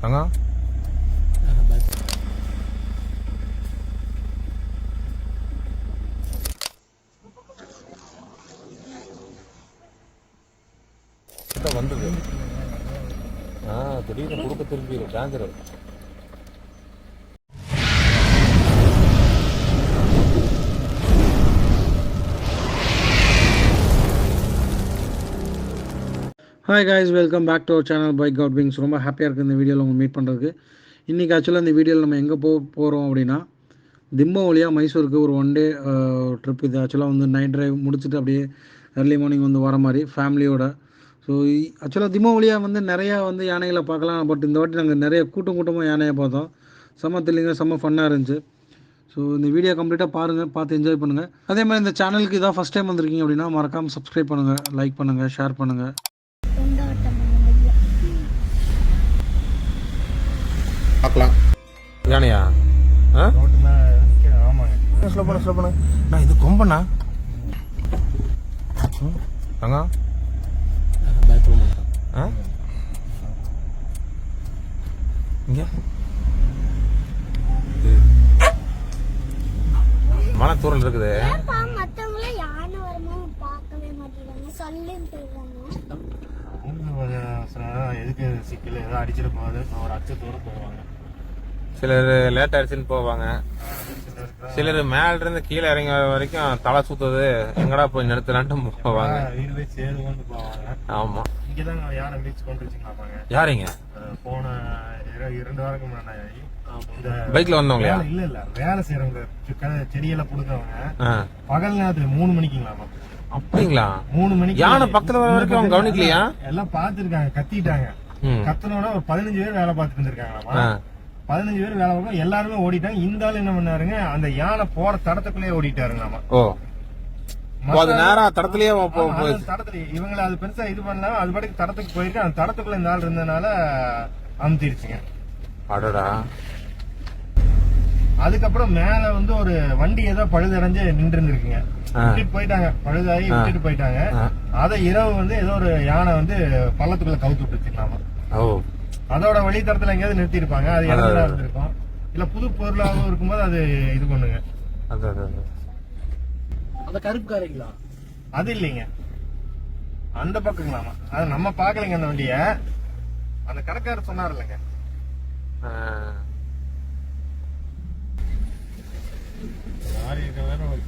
தங்கம் கிட்ட வந்தது ஆ திடீர்னு கொடுக்க திரும்பிடு danger hi guys welcome back to our channel bike out wings ரொம்ப ஹாப்பியாக இருக்குது இந்த வீடியோவில் உங்கள் மீட் பண்ணுறதுக்கு இன்றைக்கி ஆக்சுவலாக இந்த வீடியோவில் நம்ம எங்கே போக போகிறோம் அப்படின்னா திம்பம் வழியாக மைசூருக்கு ஒரு ஒன் டே ட்ரிப் இது. ஆக்சுவலாக வந்து நைட் டிரைவ் முடிச்சுட்டு அப்படியே ஏர்லி மார்னிங் வந்து வர மாதிரி ஃபேமிலியோட ஸோ ஆக்சுவலாக திம்பம் வழியாக வந்து நிறையா வந்து யானைகளை பார்க்கலாம். பட் இந்த வாட்டி நாங்கள் நிறைய கூட்டம் கூட்டமாக யானையை பார்த்தோம். செம்ம தெரியுங்க செம்ம ஃபன்னாக இருந்துச்சு. ஸோ இந்த வீடியோ கம்ப்ளீட்டாக பாருங்கள் பார்த்து என்ஜாய் பண்ணுங்கள் அதே மாதிரி இந்த சேனலுக்கு இதான் ஃபஸ்ட் டைம் வந்திருக்கீங்க அப்படின்னா மறக்காமல் சப்ஸ்கிரைப் பண்ணுங்கள் லைக் பண்ணுங்கள் ஷேர் பண்ணுங்கள் கொண்டாட்டம் பண்ண பார்க்கலாம். யானையா ஆ? ஆமாங்க ஸ்லோ பண்ண ஸ்லோ பண்ண நான் இது கொம்பண்ணா ம், தங்கம் ஆ இங்க தூரல் இருக்குது எதுக்கு சிக்கல்? ஏதோ அடிச்சிட்டு போகுது. ஒரு அச்சத்தோட போவாங்க. சிலர் லேட் ஆயிடுச்சுன்னு போவாங்க. சிலர் மேல இருந்து கீழே இறங்க வரைக்கும் தலை சுத்துது. எங்கடா போய் நிறுத்தலான்ட்டு போவாங்க. ஆமா. யாரிங்க? போன இர- இரண்டு வாரத்துக்கு முன்னாடி. பைக்ல வந்தவங்களா இல்ல இல்ல. வேலை செய்யறவங்க செடியெல்லாம் புடுங்கவங்க. பகல் நேரத்துல மூணு மணிக்குங்களாமா அப்படிங்களா? மூணு மணிக்கு யானை பக்கத்துல வர வரைக்கும் அவங்க கவனிக்கலையா? எல்லாம் பாத்துருக்காங்க கத்திட்டாங்க. கத்தனோட ஒரு பதினஞ்சு பேர் வேலை பார்த்துட்டு இருந்திருக்காங்களாமா. பதினஞ்சு பேர் வேலை பார்க்கும் எல்லாருமே ஓடிட்டாங்க. இந்த ஆள் என்ன பண்ணாருங்க? அந்த யானை போற தடத்துக்குள்ளே ஓடிட்டாருங்களாமா. ஓ. ஓ, அது தடத்துலயே ஆமா, தடத்துல. இவங்களை பெருசா இது பண்ணாம அது பாட்டுக்கு தடத்துக்கு போயிருக்கு அந்த தடத்துக்குள்ள இந்த ஆள் அமுத்திருச்சுங்க. அடடா. அதுக்கப்புறம் மேல வந்து ஒரு வண்டி ஏதோ பழுதடைஞ்சு நின்று இருந்திருக்குங்க. விட்டுட்டு போயிட்டாங்க. பழுதாகி விட்டுட்டு போயிட்டாங்க. அத இரவு வந்து ஏதோ ஒரு யானை வந்து பள்ளத்துக்குள்ள கவுத்து விட்டுச்சுக்கலாமா அதோட வழித்தடத்துல எங்கேயாவது நிறுத்தி இருப்பாங்க அது இறந்துதான் இருந்திருக்கும். இல்ல புது பொருளாகவும் இருக்கும்போது அது இது பண்ணுங்க. அது அது அது. அந்த கருப்பு காரைங்களா அது இல்லைங்க. அந்த பக்கங்களாமா. அது நம்ம பாக்கலைங்க அந்த வண்டிய. அந்த கடைக்காரர் சொன்னார் இல்லைங்க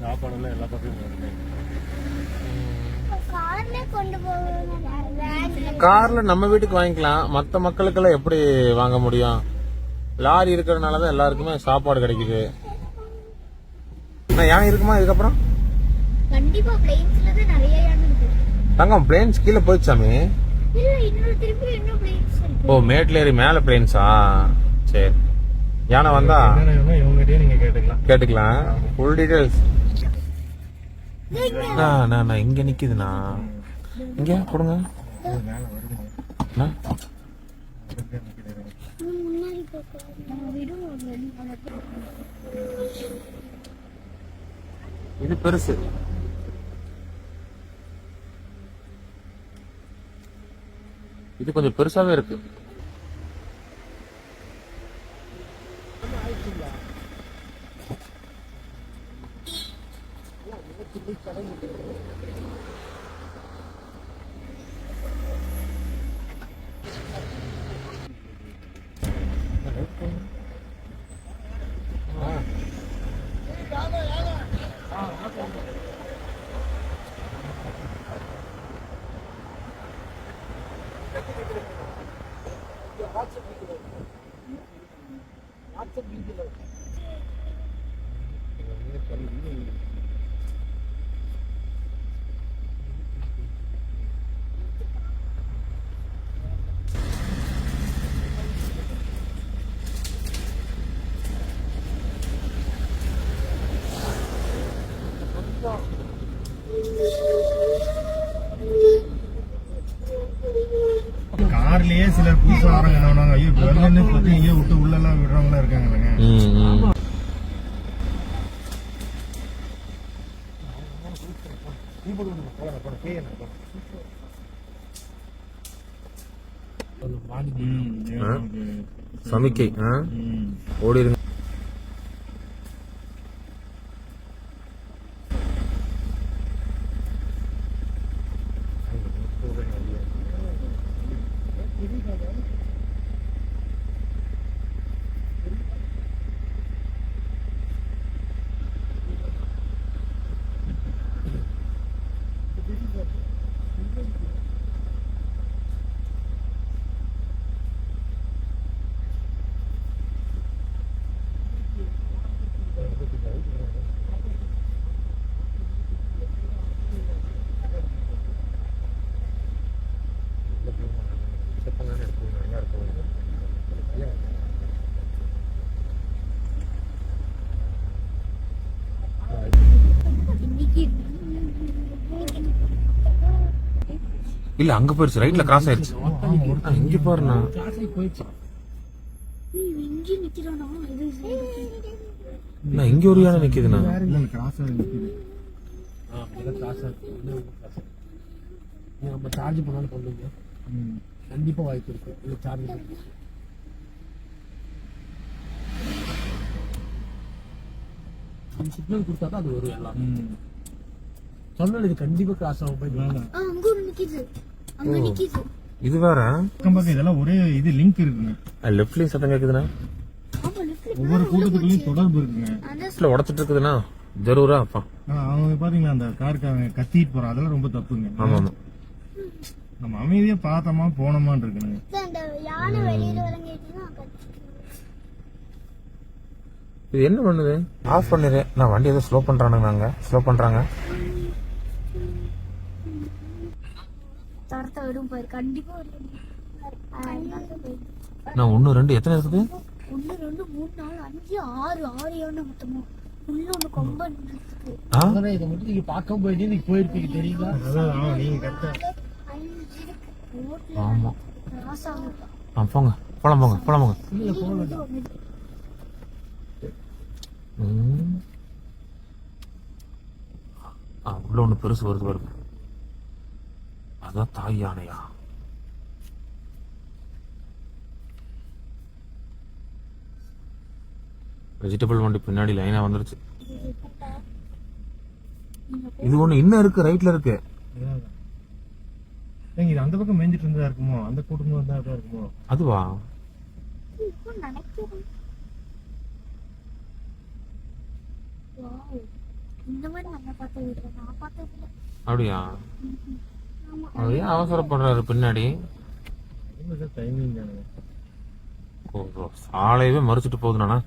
சாப்பாடு எல்லாம் எல்லா பக்கமும் கொண்டு போவாங்க கார்ல நம்ம வீட்டுக்கு வாங்கிக்கலாம். மத்த மக்களுக்கெல்லாம் எப்படி வாங்க முடியும்? லாரி இருக்கிறதுனால தான் எல்லாருக்குமே சாப்பாடு கிடைக்குது. யானை இருக்குமா இதுக்கப்புறம்? தங்கம் பிளேன்ஸ் கீழே போயிடுச்சாமே ஓ மேட்ல ஏறி மேல பிளேன்ஸா சரி. யானை வந்தா? கேட்டுக்கலாம். ஃபுல் டீடைல்ஸ் நான் இங்க நிக்குதுண்ணா. இங்க கொடுங்க. இது பெருசு. இது கொஞ்சம் பெருசாவே இருக்கு. 今度。கார்லயே சிலர் புதுசா வரவங்க என்ன ஐயோ வெளில பத்தி இங்கே விட்டு உள்ள எல்லாம் விடுறவங்க இருக்காங்க? சமிக்கை ஆ? Bakalım. இல்ல அங்க போயிருச்சு. ரைட்ல கிராஸ் ஆயிருச்சு. இங்க பாருண்ணா நீ இங்கே நிக்கிறானா இது நான் இங்க ஒரு யானை நிக்குதுண்ணா. கிராஸ் நிக்குது. நம்ம சார்ஜ் பண்ணாலும் பண்ணுங்க கண்டிப்பா வாய்ப்பு இருக்கு. இல்ல சார்ஜ் சிக்னல் கொடுத்தா தான் அது வரும் எல்லாம். சொன்னது இது கண்டிப்பா கிராஸ் ஆகும். போய் ஆ அங்க ஒரு நிக்குது. அங்க நிக்குது. இது வேற? பக்கம் பக்கம் இதெல்லாம் ஒரே இது லிங்க் இருக்குங்க. லெஃப்ட்லயும் சத்தம் கேக்குதுண்ணா? ஒவ்வொரு கூட்டத்துக்குள்ளயும் தொடர்பு இருக்குங்க. உடச்சிட்டு இருக்குதுண்ணா. ஜரூரா அப்பா. அவங்க பாத்தீங்களா அந்த காருக்காரங்க கத்திட்டு போறான். அதெல்லாம் ரொம்ப தப்புங்க. ஆமா ஆமா. நம்ம அமைதியா பார்த்தோமா போனோமான்னு இருக்குங்க அந்த யானை வெளியில வரங்கிட்டுனா இது என்ன பண்ணுது? ஆஃப் பண்ணிடு நான் வண்டி ஏதோ ஸ்லோ பண்றானுங்க நாங்க ஸ்லோ பண்றாங்க. தரத்த விடும் பாரு. கண்டிப்பா ஒரு நான் ஒன்னு ரெண்டு எத்தனை இருக்குது? ஒன்னு ரெண்டு மூணு நாலு அஞ்சு ஆறு ஆறு யானை மொத்தமா. உள்ள கொம்ப நின்றுருக்கு இதை மட்டும் நீங்க பார்க்க போயிட்டு நீங்க போயிருப்பீங்க தெரியுங்களா அதான் நீங்க கரெக்டா. அஞ்சு இருக்கு. ரோட்ல ஆமா. ஆ போங்க. போலாம் போங்க போலாம் போங்க. இல்ல போக. ஆ உள்ள ஒண்ணு பெருசு வருது வருது அதான் தாய் யானையா வெஜிடபிள் வண்டி பின்னாடி லைனா வந்துருச்சு இது ஒண்ணு இன்னும் இருக்கு ரைட்ல இருக்கு இது அந்த பக்கம் மேய்ஞ்சிட்டு இருந்தா இருக்குமோ அந்த கூட்டமும் இருந்தா இருக்குமோ அதுவா அப்படியா அவர் ஏன் அவசரப்படுறாரு பின்னாடி? சாலையவே மறிச்சிட்டு போகுதுண்ணா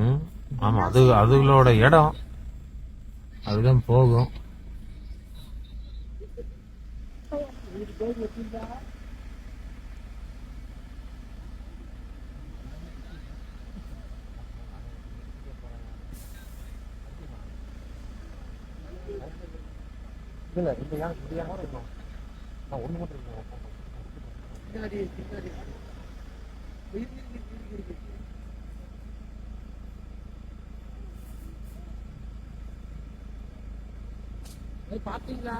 ம் ஆமா அது அதுகளோட இடம். அதுதான் போகும். இல்ல இந்த யானை இந்த யானை இருக்கும் நான் ஒண்ணு மட்டும் இருக்கேன் பின்னாடி பின்னாடி. பார்த்தீங்களா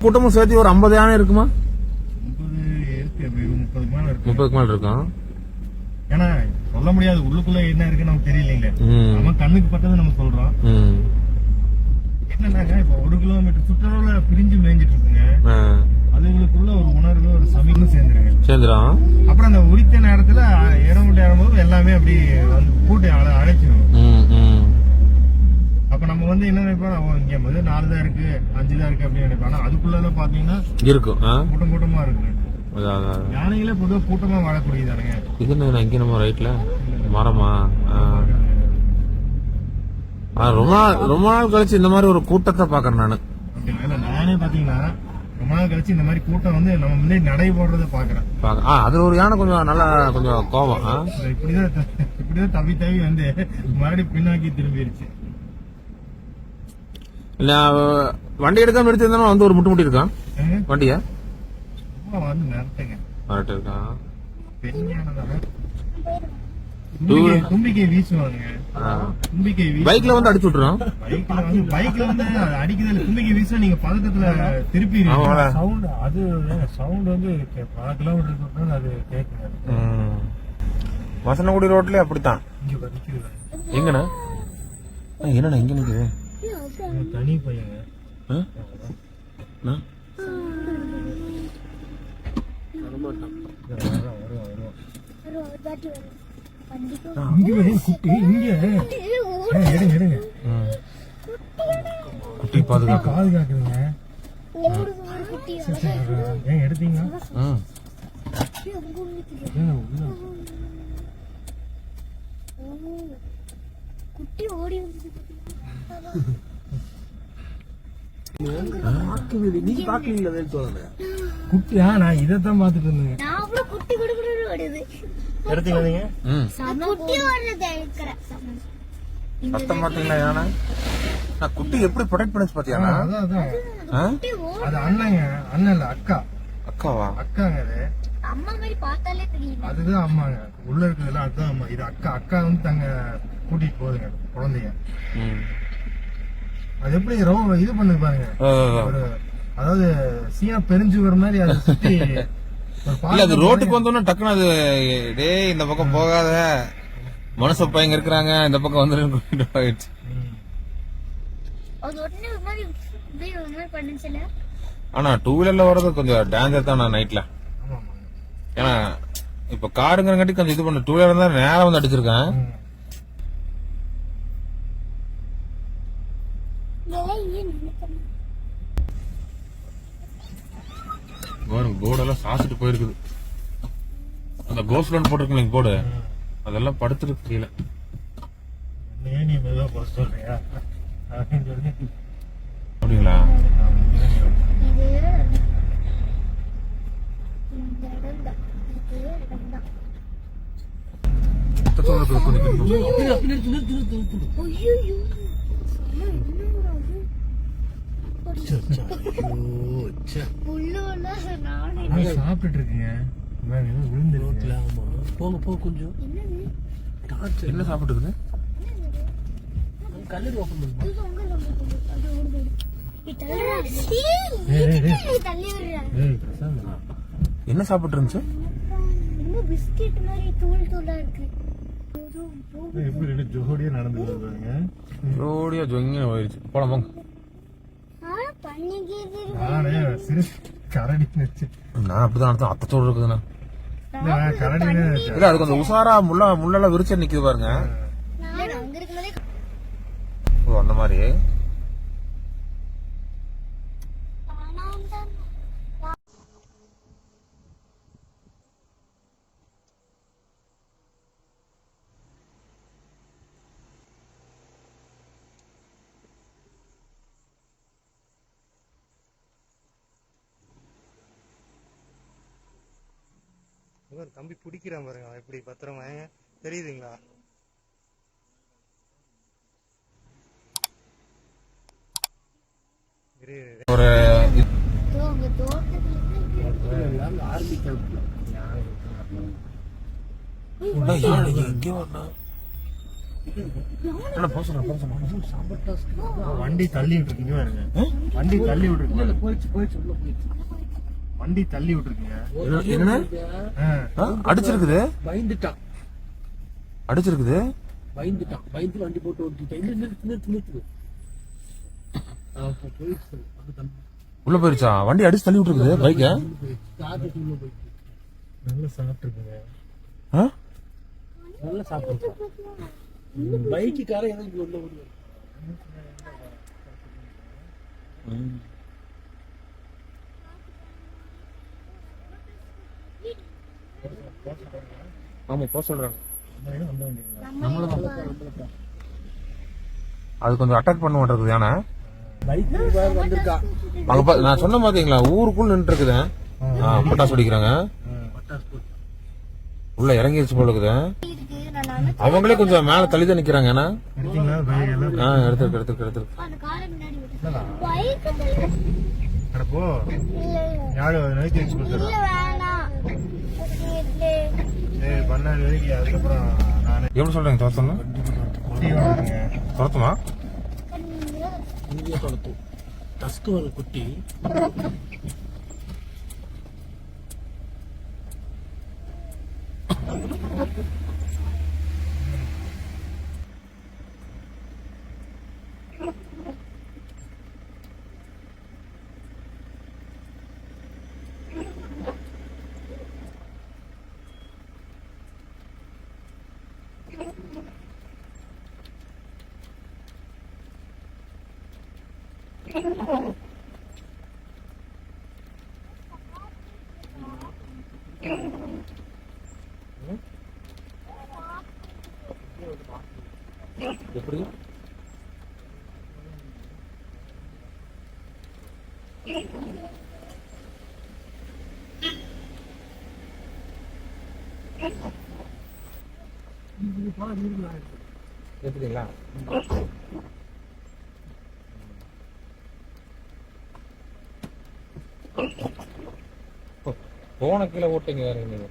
கூட்டமும் சேர்த்து ஒரு ஐம்பது யானை இருக்குமா? முப்பதுக்கு மேல இருக்கும் ஏன்னா சொல்ல முடியாது. உள்ளுக்குள்ள என்ன இருக்குன்னு நமக்கு தெரியலீங்களே. ம். நம்ம கண்ணுக்கு பட்டது நம்ம சொல்றோம். ம். என்னன்னாங்க இப்ப ஒரு கிலோமீட்டர் சுற்றளவுல பிரிஞ்சு மேய்ஞ்சிட்டு இருக்குங்க. அதுகளுக்குள்ள ஒரு உணர்வு ஒரு சமீபம் சேர்ந்துருங்க. சேர்ந்துடும் அப்புறம் அந்த உரித்த நேரத்துல இறங்கிட்டு இறங்கும்போது எல்லாமே அப்படி வந்து கூட்டி அழ அழைச்சிடும் வந்து என்ன நினைப்போம் அவன் இங்க வந்து நாலு தான் இருக்கு அஞ்சு தான் இருக்கு அப்படின்னு நினைப்போம் ஆனா அதுக்குள்ள பாத்தீங்கன்னா இருக்கும் கூட்டம் கூட்டமா அதான். யானைகளே பொதுவாக கூட்டமா வாழக்கூடியதானுங்க. இது என்ன இங்க நம்ம ரைட்ல மரமா? ரொம்ப நாள் ரொம்ப நாள் கழிச்சு இந்த மாதிரி ஒரு கூட்டத்தை பாக்குறேன் நானு. நானே பாத்தீங்கன்னா ரொம்ப நாள் கழிச்சு இந்த மாதிரி கூட்டம் வந்து நம்ம முன்னாடி நடை போடுறத பாக்குறேன் அதுல ஒரு யானை கொஞ்சம் நல்லா கொஞ்சம் கோவம் ஆ? இப்படிதான் இப்படிதான் தவி தவி வந்து மறுபடியும் பின்னாக்கி திரும்பிடுச்சு வண்டி எடுக்காம எடுத்து இருந்தாலும் வந்து ஒரு முட்டு முட்டி இருக்கான்? வண்டிய? வந்து இருக்கான் தும்பிக்கை வீசுவாங்க தும்பிக்கை வீசு பைக்ல வந்து அடிச்சு விட்டுறோம். பைக்ல வந்து அடிக்குதுல தும்பிக்கை வீசினா நீங்க பதட்டத்துல திருப்பி. சவுண்ட் அது சவுண்ட் வந்து பல அப்புறம் அது கேட்குங்க வசனகுடி ரோட்லயே அப்படித்தான். இங்க ஆ, என்னண்ணா இங்க நிக்குது? தனி பையங்க. குட்டி பாதுகாக்க பாதுகாக்குதுங்க ஏன் எடுத்தீங்க ம் அப்படியே அங்க ஒண்ணு நிக்குது. ஏங்க, உள்ள. ஓ, குட்டி ஓடி வந்தது நீங்க பாக்கலீங்களா வேல் குட்டியா நான் இதைத்தான் பாத்துட்டு இருந்தேங்க நான் அவ்வளவு குட்டி குடு குடு ஓடுது குட்டி ஓடுறது மாட்டீங்களா யானை? நான் குட்டி எப்படி ப்ரொடெக்ட் பண்ணிச்சு பாத்தியாண்ணா அதான் அதான். அது அண்ணங்க அண்ணன் இல்ல அக்கா. அக்காவா? அக்காங்க அது அம்மா மாதிரி பார்த்தாலே தெரியல அதுதான் அம்மாங்க. உள்ள இருக்கிறதுலாம் அதுதான் அம்மா. இது அக்கா அக்கா வந்து தங்க கூட்டிட்டு போகுதுங்க குழந்தைய ம். அது எப்படி ரொம்ப இது பண்ணுது பாருங்க. ஒரு அதாவது சீனா பெருஞ்சுவர் மாதிரி அதை சுத்தி இல்ல அது ரோட்டுக்கு வந்தோன்னா டக்குனு அது டேய் இந்த பக்கம் போகாத. மனுஷ பையங்க இருக்கிறாங்க இந்த பக்கம் வந்துருன்னு ஆயிடுச்சு ஆனா டூ வீலர்ல வர்றது கொஞ்சம் டேஞ்சர் தான் நைட்ல ஏன்னா இப்ப காருங்கிறங்காட்டி கொஞ்சம் இது பண்ண. டூ வீலர் தான் நேரா வந்து அடிச்சிருக்கேன் ம். ஏன் நினைக்கிறேன் பாருங்க போர்டெல்லாம் சாசிட்டு போயிருக்குது. அந்த கோஸ்ட் லோன் போட்டிருக்கீங்க போர்டு அதெல்லாம் படுத்துருக்கு கீழே. என்னையே நீ மெதுவா போக சொல்றியா? அப்படின்னு சொல்லி. அப்படிங்களா? இது இந்த இடம் தான் இது இடம் தான் மொத்தத்தோட இருக்குது கொஞ்சம் ஐயோ புல்லுல நானே நான் சாப்பிட்டுட்டு இருக்கீங்க ஏதோ விழுந்துருக்கு ஆமா. போங்க போங்க கொஞ்சம். என்ன சாப்பிட்டு இருக்குது ஓபன் பண்ணுங்க என்ன சாப்பிட்டு இருந்துச்சு பிஸ்கெட் மாதிரி தூள் தூளா இருக்கு. எப்படி ரெண்டு ஜோடியா நடந்து வருவாங்க ஜோடியா ஜொங்க போயிருச்சு. போலாம் போங்க. நானே அப்படிதான் நடத்தேன் அத்தத்தோடு இருக்குதுண்ணா. இல்ல அது கொஞ்சம் உசாரா முள்ள முள்ளெல்லாம் விரிச்சு நிக்குது பாருங்க. நான் அங்க இருக்கும்போதே ஓ அந்த மாதிரி. தம்பி பிடிக்கிறான் பாருங்க. எப்படி பத்திரமா? தெரியுதுங்களா. ஒரு வண்டி தள்ளி விட்டுருக்கீங்க பாருங்க. வண்டி தள்ளி விட்டுருக்கீங்க போயிடுச்சு போயிடுச்சு உள்ள போயிடுச்சு. வண்டி தள்ளி விட்டுருக்கீங்க. என்ன அடிச்சிருக்குது? பயந்துட்டான். அடிச்சிருக்குது? பயந்துட்டான். பயந்து வண்டி போட்டு ஓட்டிட்டான் நிறுத்து நிறுத்து நிறுத்து உள்ள போயிருச்சா? வண்டி அடிச்சு தள்ளி விட்டுருக்குது பைக்க நல்லா சாப்பிட்டுருக்குங்க. நல்லா சாப்பிட்டு பைக்குக்கார எனக்கு உள்ள ஓடுவார் ஆமா போக சொல்றாங்க. அது கொஞ்சம் அட்டாக் பண்ண மாட்டேங்குது யானை பைக் வந்திருக்கா அங்க பா- நான் சொன்ன பாத்தீங்களா ஊருக்குள்ள நின்று இருக்குது பட்டாசு வெடிக்கிறாங்க. உள்ள இறங்கிருச்சு போல இருக்குது. அவங்களே கொஞ்சம் மேல தள்ளி தான் நிக்கிறாங்க ஏன்னா எடுத்துருக்கு எடுத்துருக்கு எடுத்துருக்கு அந்த காரை முன்னாடி விட்டு பைக்கு அட போ. இல்ல யாரு நைட் எப்படி சொல்றீங்க துரத்தணும்? துரத்துமா இந்தியா தொடத்தும் டஸ்க் வர குட்டி. எப்படி? எப்படிங்களா போன கீழே ஓட்டிங்க வேற நீங்க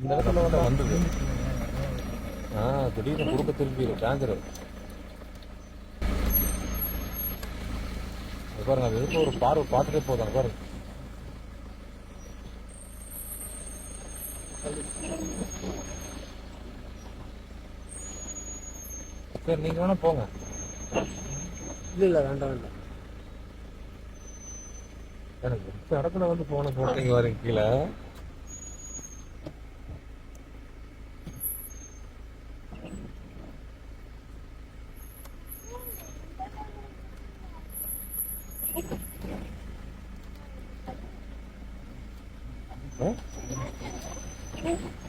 இந்த இடத்துல வந்து வந்தது. ஆ திடீர்னு குறுக்க திரும்பி டேஞ்சர் பாருங்க அது எதுக்கு ஒரு பார்வை பார்த்துட்டே போதாங்க பாருங்க. சரி நீங்க வேணா போங்க. இல்ல இல்ல வேண்டாம் வேண்டாம். எனக்கு இந்த இடத்துல வந்து போன போட்டீங்க வரீங்க கீழே Thank you.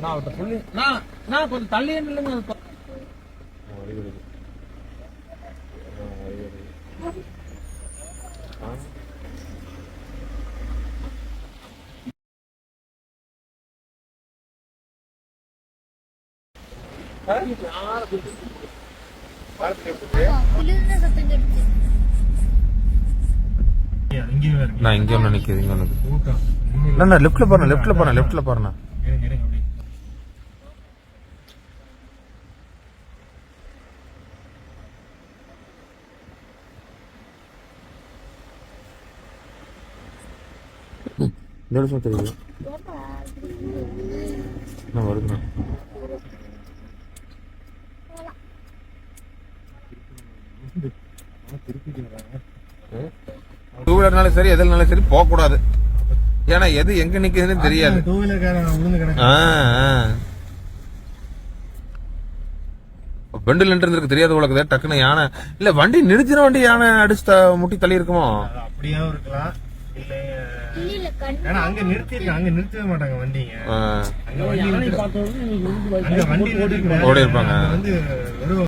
நான் அவர்கிட்ட சொல்லி நான் நான் கொஞ்சம் தள்ளி நில்லுங்க நான் இங்க ஒண்ணு நிக்குது இங்க லெஃப்ட்ல போறேன் லெஃப்ட்ல போறேன் லெஃப்ட்ல போறேன் இந்த நிமிஷம் தெரியுது நான் வருதுண்ணா. டூ வீலர்னாலும் சரி எதுனாலும் சரி போக கூடாது ஏன்னா எது எங்க நிக்குதுன்னு தெரியாது. பெண்டில் இருந்திருக்கு தெரியாத உலகத்தை டக்குன்னு யானை. இல்ல வண்டி நிறுத்தின வண்டி யானை அடிச்சு முட்டி தள்ளி இருக்குமோ அது அப்படியாவும் இருக்கலாம். ஏன்னா அங்க நிறுத்திருக்காங்க அங்க நிறுத்தவே மாட்டாங்க வண்டிங்க. அங்க வண்டி அங்க வண்டி ஓடி இருப்பாங்க. வந்து வெறும்